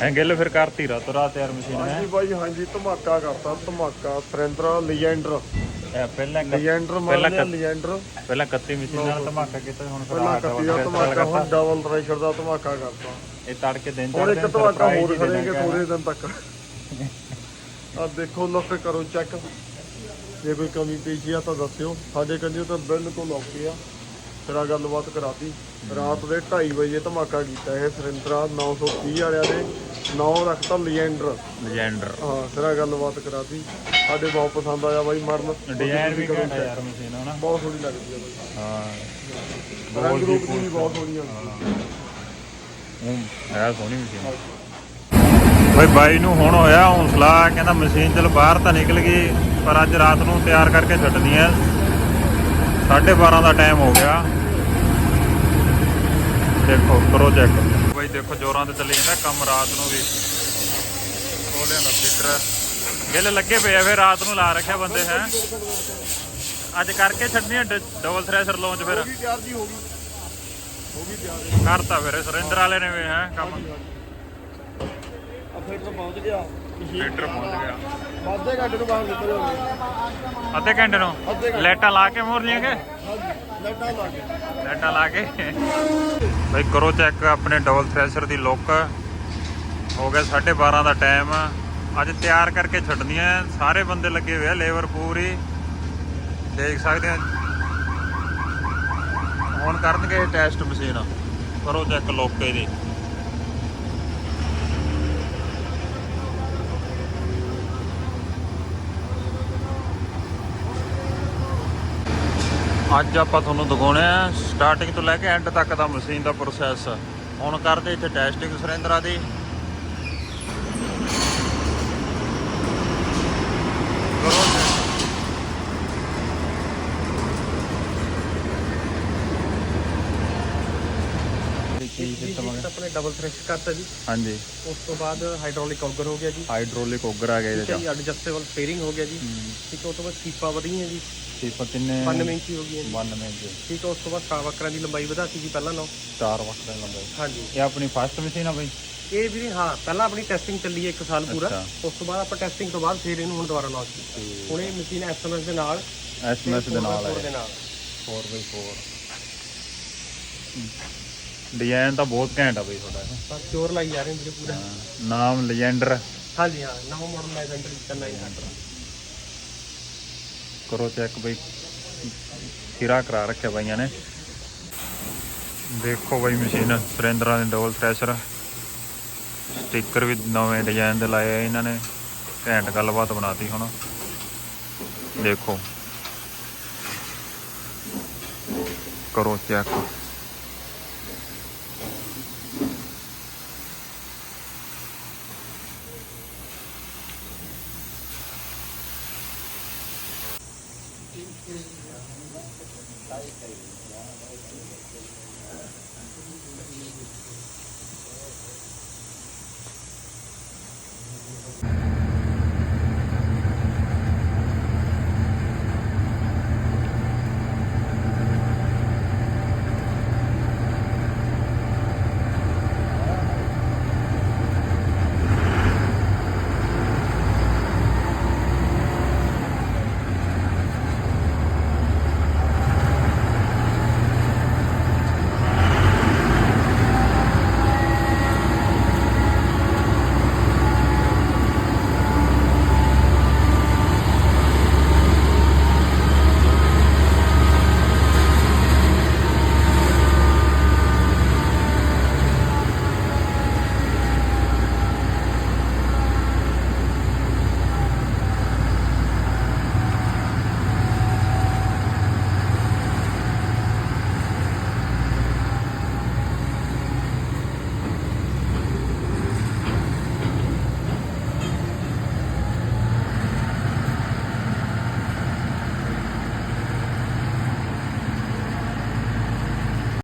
ਗਿੱਲ ਫਿਰ ਕਰਤੀ ਰਾਤੋਂ ਰਾਤ ਯਾਰ ਮਸ਼ੀਨ ਹੈ। ਹਾਂਜੀ ਬਾਈ ਹਾਂਜੀ ਧਮਾਕਾ ਕਰਤਾ ਧਮਾਕਾ ਫਰੈਂਡਰਾ ਲੀਜੈਂਡਰ ਇਹ ਪਹਿਲਾਂ ਕ- ਲੀਜੈਂਡਰ ਪਹਿਲਾਂ ਮਾਰਿਆ ਕ- ਲੀਜੈਂਡਰ ਪਹਿਲਾਂ 31 ਮਸ਼ੀਨ ਨਾਲ ਧਮਾਕਾ ਕੀਤਾ ਹੁਣ ਫਿਰ ਪਹਿਲਾਂ ਆਹ ਕੱਤੀ double ਦਾ thread ਧਮਾਕਾ ਹੁਣ ਕਰਤਾ। ਡਬਲ ਥ੍ਰੈਸ਼ਰ ਦਾ ਧਮਾਕਾ ਕਰਤਾ। ਇਹ ਤੜਕੇ ਦਿਨ ਹੁਣ ਇੱਕ ਚੜ੍ਹਦੇ ਧਮਾਕਾ surprise ਹੋਰ ਹੀ ਖੜੇਗੇ ਦੇਣਾ ਪੂਰੇ ਦਿਨ ਤੱਕ। ਆ ਦੇਖੋ ਲੁੱਕ ਕਰੋ ਚੈੱਕ ਜੇ ਕੋਈ ਕਮੀ ਪੇਸ਼ੀ ਆ ਤਾਂ ਦੱਸਿਓ। ਸਾਡੇ ਕੰਨੀ ਤਾਂ ਬਿਲਕੁਲ ਓਕੇ ਆ। ਆ ਗੱਲਬਾਤ ਕਰਾਤੀ। ਰਾਤ ਦੇ 2:30 ਵਜੇ ਧਮਾਕਾ ਕੀਤਾ ਇਹ ਸਰਿੰਦਰਾ 930 ਵਾਲਿਆਂ ਦੇ 9 ਰੱਖਤਾ ਲੀਜੈਂਡਰ ਲੈਜੈਂਡਰ ਹਾਂ ਆ ਗੱਲਬਾਤ ਕਰਾਤੀ। ਸਾਡੇ ਬਹੁਤ ਪਸੰਦ ਆਇਆ ਬਾਈ ਮਰਨ। ਡਿਜ਼ਾਈਨ ਵੀ ਘੈਂਟ। ਯਾਰ ਮਸ਼ੀਨ ਹਨਾ? ਬਹੁਤ ਸੋਹਣੀ ਲੱਗਦੀ ਆ ਬਾਈ। ਹਾਂ। ਰੰਗ ਰੂਪ ਵੀ ਬਹੁਤ ਸੋਹਣੀ ਆ ਉਹ ਹੈ ਸੋਹਣੀ ਮਸ਼ੀਨ। ਬਈ ਬਾਈ ਨੂੰ ਹੁਣ ਹੋਇਆ ਹੌਸਲਾ ਕਹਿੰਦਾ ਮਸ਼ੀਨ ਚਲ ਬਾਹਰ ਤਾਂ ਨਿਕਲ ਗਈ ਪਰ ਅੱਜ ਰਾਤ ਨੂੰ ਤਿਆਰ ਕਰਕੇ ਛੱਡਣੀ ਹੈ। 12:30 ਦਾ ਟਾਈਮ ਹੋ ਗਿਆ। ਦੇਖੋ ਕਰੋ ਚੈੱਕ ਬਾਈ ਦੇਖੋ ਜੋਰਾਂ ਤੇ ਚੱਲੀ ਜਾਂਦਾ ਕੰਮ ਰਾਤ ਨੂੰ ਵੀ। ਉਹ ਲਿਆਂਦਾ ਫਿਟਰ ਗਿੱਲ ਲੱਗੇ ਪਏ ਆ ਫਿਰ ਰਾਤ ਨੂੰ ਲਾ ਰੱਖਿਆ ਬੰਦੇ ਹੈ। ਅੱਜ ਕਰਕੇ ਛੱਡਣੀ ਹੈ ਡਬਲ ਥ੍ਰੈਸ਼ਰ ਲਾਂਚ ਫਿਰ। ਵੀ ਤਿਆਰ ਜੀ ਹੋ ਗਈ। ਹੋ ਗਈ ਤਿਆਰ। ਕਰਤਾ ਫਿਰ ਸੁਰਿੰਦਰ ਵਾਲੇ ਨੇ ਵੀ ਹੈ ਕੰਮ। ਆ ਫਿਰ ਤਾਂ ਪਹੁੰਚ ਗਿਆ। ਫਿਟਰ ਪਹੁੰਚ ਗਿਆ। ਵਾਧੇ ਘੰਟੇ ਨੂੰ ਬਾਹਰ ਨਿਕਲ ਜਾਓਗੇ ਅੱਧੇ ਘੰਟੇ ਨੂੰ ਘੰਟੇ। ਲਾਈਟਾਂ ਲਾ ਕੇ ਮੋਰ ਲੀਆਂ ਕਿ? ਹਾਂਜੀ ਲੱਟਾ ਲਾ ਕੇ। ਲਾਈਟਾਂ ਲਾ ਕੇ। ਬਈ ਕਰੋ ਚੈੱਕ ਆਪਣੇ ਡਬਲ ਥ੍ਰੈਸ਼ਰ ਦੀ ਲੁੱਕ ਹੋ ਗਿਆ 12:30 ਦਾ ਟਾਈਮ ਅੱਜ ਤਿਆਰ ਕਰਕੇ ਛੱਡਦੀਆਂ ਸਾਰੇ ਬੰਦੇ ਲੱਗੇ ਹੋਏ ਆ ਲੇਬਰ ਪੂਰੀ। ਦੇਖ ਸਕਦੇ ਆ। ਹੁਣ ਕਰਨਗੇ ਟੈਸਟ ਮਸ਼ੀਨ ਕਰੋ ਚੈੱਕ ਲੋਕੇ ਦੀ। ਅੱਜ ਆਪਾਂ ਤੁਹਾਨੂੰ ਦਿਖਾਉਣੇ ਆ ਸਟਾਰਟਿੰਗ ਤੋਂ ਲੈ ਕੇ ਐਂਡ ਤੱਕ ਦਾ ਮਸ਼ੀਨ ਦਾ ਪ੍ਰੋਸੈਸ ਹੁਣ ਕਰਦੇ ਇੱਥੇ ਟੈਸਟਿੰਗ ਸੁਰਿੰਦਰਾ ਦੀ ਕਰੋ ਕੀ ਸਿਸਟਮ ਹੈ ਆਪਣੇ ਡਬਲ ਥ੍ਰੈਸ਼ ਕਰਤਾ ਜੀ। ਹਾਂਜੀ। ਉਸ ਤੋਂ ਬਾਅਦ ਹਾਈਡ੍ਰੋਲਿਕ ਔਗਰ ਹੋ ਗਿਆ ਜੀ। ਹਾਈਡ੍ਰੋਲਿਕ ਔਗਰ ਆ ਗਿਆ ਇਹਦੇ ਠੀਕ ਹੈ ਚ। ਜੀ ਐਡਜਸਟੇਬਲ ਸਟੀਅਰਿੰਗ ਹੋ ਗਿਆ ਜੀ। ਠੀਕ ਹੈ ਉਸ ਤੋਂ ਬਾਅਦ ਸੀਪਾ ਵਧੀਆਂ ਜੀ। ਸੀਪਾ ਕਿੰਨੇ 92 ਇੰਚੀ ਹੋ ਗਈ ਹੈ ਜੀ। 92 ਚ ਠੀਕ ਹੈ ਉਸ ਤੋਂ ਬਾਅਦ ਸਟਾਵਕਰਾਂ ਦੀ ਲੰਬਾਈ ਵਧਾਤੀ ਜੀ ਪਹਿਲਾਂ ਨਾਲੋਂ। ਚਾਰ ਵਕਤ ਲੰਬਾਈ। ਹਾਂਜੀ। ਇਹ ਆਪਣੀ ਫਸਟ ਮਸ਼ੀਨ ਆ ਬਈ? ਇਹ ਵੀ ਹਾਂ ਪਹਿਲਾਂ ਆਪਣੀ ਟੈਸਟਿੰਗ ਚੱਲੀ ਹੈ 1 ਸਾਲ ਪੂਰਾ। ਅੱਛਾ। ਉਸ ਤੋਂ ਬਾਅਦ ਆਪਾਂ ਟੈਸਟਿੰਗ ਤੋਂ ਬਾਅਦ ਫਿਰ ਇਹਨੂੰ ਹੁਣ ਦੁਬਾਰਾ ਲਾਂਚ ਕੀਤਾ। ਹੁਣ ਇਹ ਮਸ਼ੀਨ ਐਸਐਮਐਸ ਦੇ ਨਾਲ ਐਸਐਮਐਸ ਦੇ ਨਾਲ 4x4 ਹੈ ਦੇ ਨਾਲ। 4x4 ਡਿਜ਼ਾਈਨ ਤਾਂ ਬਹੁਤ ਘੈਂਟ ਆ ਬਈ ਤੁਹਾਡਾ ਇਹ। ਬਸ ਪਿਓਰ ਲਾਈ ਜਾ ਰਹੇ ਨੇ ਵੀਰੇ ਪੂਰਾ। ਹਾਂ, ਨਾਮ ਲੈਜੈਂਡਰ ਹਾਂਜੀ ਹਾਂ ਨਵਾਂ ਮਾਡਲ ਲੈਜੈਂਡਰ ਚੱਲਣਾ ਹੈ ਕਰੋ ਚੈੱਕ ਬਈ। ਖੀਰਾ ਕਰਾ ਰੱਖਿਆ ਬਾਈਆਂ ਨੇ। ਦੇਖੋ ਬਈ ਮਸ਼ੀਨ ਸੁਰਿੰਦਰਾ ਦੇ ਡਬਲ ਥ੍ਰੈਸ਼ਰ ਸਟicker ਵੀ ਨਵੇਂ ਡਿਜ਼ਾਈਨ ਦੇ ਲਾਏ ਆ ਇਹਨਾਂ ਨੇ। ਘੈਂਟ ਗੱਲਬਾਤ ਬਣਾਤੀ ਹੁਣ। ਦੇਖੋ। ਕਰੋ ਚੈੱਕ